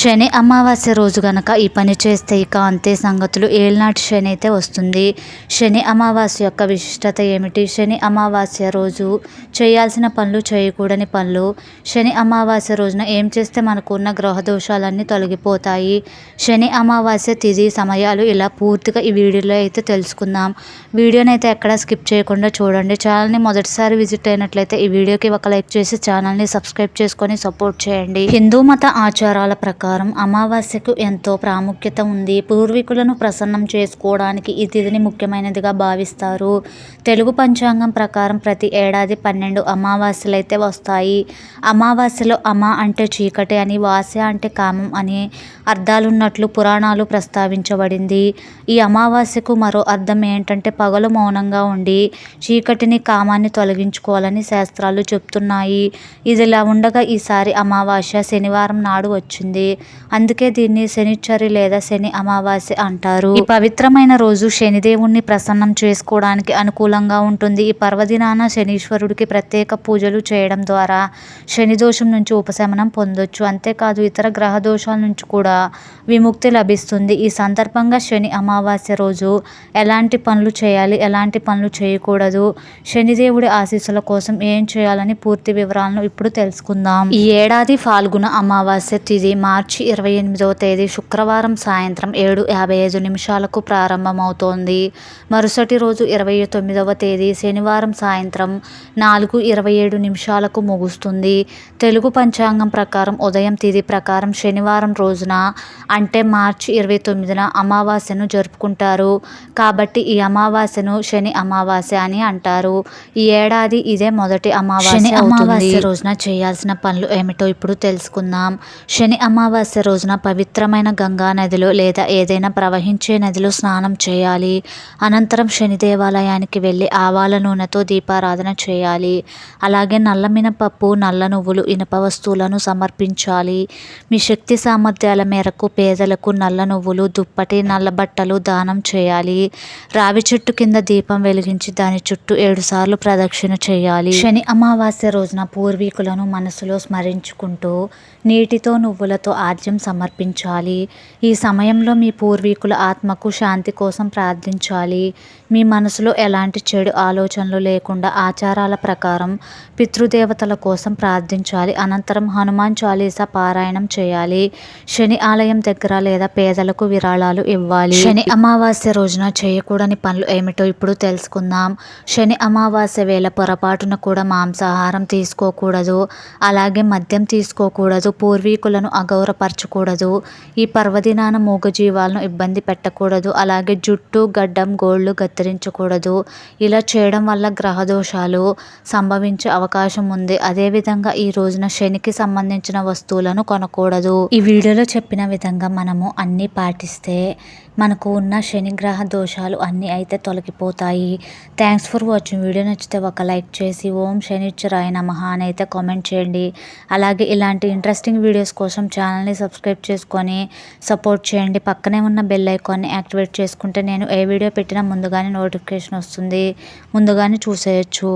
శని అమావాస్య రోజు గనక ఈ పని చేస్తే ఇక అంతే సంగతులు ఏళ్ళనాటి శని అయితే వస్తుంది. శని అమావాస్య యొక్క విశిష్టత ఏమిటి? శని అమావాస్య రోజు చేయాల్సిన పనులు చేయకూడని పనులు. శని అమావాస్య రోజున ఏం చేస్తే మనకు ఉన్న గ్రహ దోషాలన్నీ తొలగిపోతాయి? శని అమావాస్య తిది సమయాలు ఇలా పూర్తిగా ఈ వీడియోలో అయితే తెలుసుకుందాం. వీడియోని అయితే ఎక్కడ స్కిప్ చేయకుండా చూడండి. ఛానల్ని మొదటిసారి విజిట్ అయినట్లయితే ఈ వీడియోకి ఒక లైక్ చేసి ఛానల్ని సబ్స్క్రైబ్ చేసుకొని సపోర్ట్ చేయండి. హిందూ మత ఆచారాల ప్రకారం అమావాస్యకు ఎంతో ప్రాముఖ్యత ఉంది. పూర్వీకులను ప్రసన్నం చేసుకోవడానికి ఈ తిథిని ముఖ్యమైనదిగా భావిస్తారు. తెలుగు పంచాంగం ప్రకారం ప్రతి ఏడాది పన్నెండు అమావాస్యలు అయితే వస్తాయి. అమావాస్యలో అమ అంటే చీకటి అని వాస్య అంటే కామం అని అర్థాలున్నట్లు పురాణాలు ప్రస్తావించబడింది. ఈ అమావాస్యకు మరో అర్థం ఏంటంటే పగలు మౌనంగా ఉండి చీకటిని కామాన్ని తొలగించుకోవాలని శాస్త్రాలు చెప్తున్నాయి. ఇదిలా ఉండగా ఈసారి అమావాస్య శనివారం నాడు వచ్చింది. అందుకే దీన్ని శనిచ్చరి లేదా శని అమావాస్య అంటారు. ఈ పవిత్రమైన రోజు శనిదేవుణ్ణి ప్రసన్నం చేసుకోవడానికి అనుకూలంగా ఉంటుంది. ఈ పర్వదినాన శనీశ్వరుడికి ప్రత్యేక పూజలు చేయడం ద్వారా శని దోషం నుంచి ఉపశమనం పొందొచ్చు. అంతేకాదు ఇతర గ్రహ దోషాల నుంచి కూడా విముక్తి లభిస్తుంది. ఈ సందర్భంగా శని అమావాస్య రోజు ఎలాంటి పనులు చేయాలి? ఎలాంటి పనులు చేయకూడదు? శనిదేవుడి ఆశీస్సుల కోసం ఏం చేయాలని పూర్తి వివరాలను ఇప్పుడు తెలుసుకుందాం. ఈ ఏడాది ఫాల్గుణ అమావాస్య తిథి మార్చి ఇరవై ఎనిమిదవ తేదీ శుక్రవారం సాయంత్రం ఏడు యాభై ఐదు నిమిషాలకు ప్రారంభమవుతోంది. మరుసటి రోజు ఇరవై తొమ్మిదవ తేదీ శనివారం సాయంత్రం నాలుగు ఇరవై ఏడు నిమిషాలకు ముగుస్తుంది. తెలుగు పంచాంగం ప్రకారం ఉదయం తిథి ప్రకారం శనివారం రోజున అంటే మార్చి ఇరవై తొమ్మిదిన అమావాస్యను జరుపుకుంటారు. కాబట్టి ఈ అమావాస్యను శని అమావాస్య అని అంటారు. ఈ ఏడాది ఇదే మొదటి అమావాస్య అమావాస్య రోజున చేయాల్సిన పనులు ఏమిటో ఇప్పుడు తెలుసుకుందాం. శని అమావాస్య రోజున పవిత్రమైన గంగా నదిలో లేదా ఏదైనా ప్రవహించే నదిలో స్నానం చేయాలి. అనంతరం శని దేవాలయానికి వెళ్ళి ఆవాల నూనెతో దీపారాధన చేయాలి. అలాగే నల్ల మినపప్పు నల్ల నువ్వులు ఇనుప వస్తువులను సమర్పించాలి. మీ శక్తి సామర్థ్యాల మేరకు పేదలకు నల్ల నువ్వులు దుప్పటి నల్ల బట్టలు దానం చేయాలి. రావి చెట్టు కింద దీపం వెలిగించి దాని చుట్టూ ఏడుసార్లు ప్రదక్షిణ చేయాలి. శని అమావాస్య రోజున పూర్వీకులను మనసులో స్మరించుకుంటూ నీటితో నువ్వులతో ఆద్యం సమర్పించాలి. ఈ సమయంలో మీ పూర్వీకుల ఆత్మకు శాంతి కోసం ప్రార్థించాలి. మీ మనసులో ఎలాంటి చెడు ఆలోచనలు లేకుండా ఆచారాల ప్రకారం పితృదేవతల కోసం ప్రార్థించాలి. అనంతరం హనుమాన్ చాలీసా పారాయణం చేయాలి. శని ఆలయం దగ్గర లేదా పేదలకు విరాళాలు ఇవ్వాలి. శని అమావాస్య రోజున చేయకూడని పనులు ఏమిటో ఇప్పుడు తెలుసుకుందాం. శని అమావాస్య వేళ పొరపాటున కూడా మాంసాహారం తీసుకోకూడదు. అలాగే మద్యం తీసుకోకూడదు. పూర్వీకులను అగౌరవ పరచకూడదు ఈ పర్వదినాన మూగజీవాలను ఇబ్బంది పెట్టకూడదు. అలాగే జుట్టు గడ్డం గోళ్ళు కత్తిరించకూడదు ఇలా చేయడం వల్ల గ్రహ దోషాలు సంభవించే అవకాశం ఉంది. అదేవిధంగా ఈ రోజున శనికి సంబంధించిన వస్తువులను కొనకూడదు. ఈ వీడియోలో చెప్పిన విధంగా మనము అన్నీ పాటిస్తే మనకు ఉన్న శనిగ్రహ దోషాలు అన్నీ అయితే తొలగిపోతాయి. థ్యాంక్స్ ఫర్ వాచింగ్ వీడియో నచ్చితే ఒక లైక్ చేసి ఓం శనిచ్చరాయ నమహ అని అయితే కామెంట్ చేయండి. అలాగే ఇలాంటి ఇంట్రెస్టింగ్ వీడియోస్ కోసం ఛానల్ని సబ్స్క్రైబ్ చేసుకొని సపోర్ట్ చేయండి. పక్కనే ఉన్న బెల్ ఐకాన్ని యాక్టివేట్ చేసుకుంటే నేను ఏ వీడియో పెట్టినా ముందుగానే నోటిఫికేషన్ వస్తుంది. ముందుగానే చూసేయచ్చు.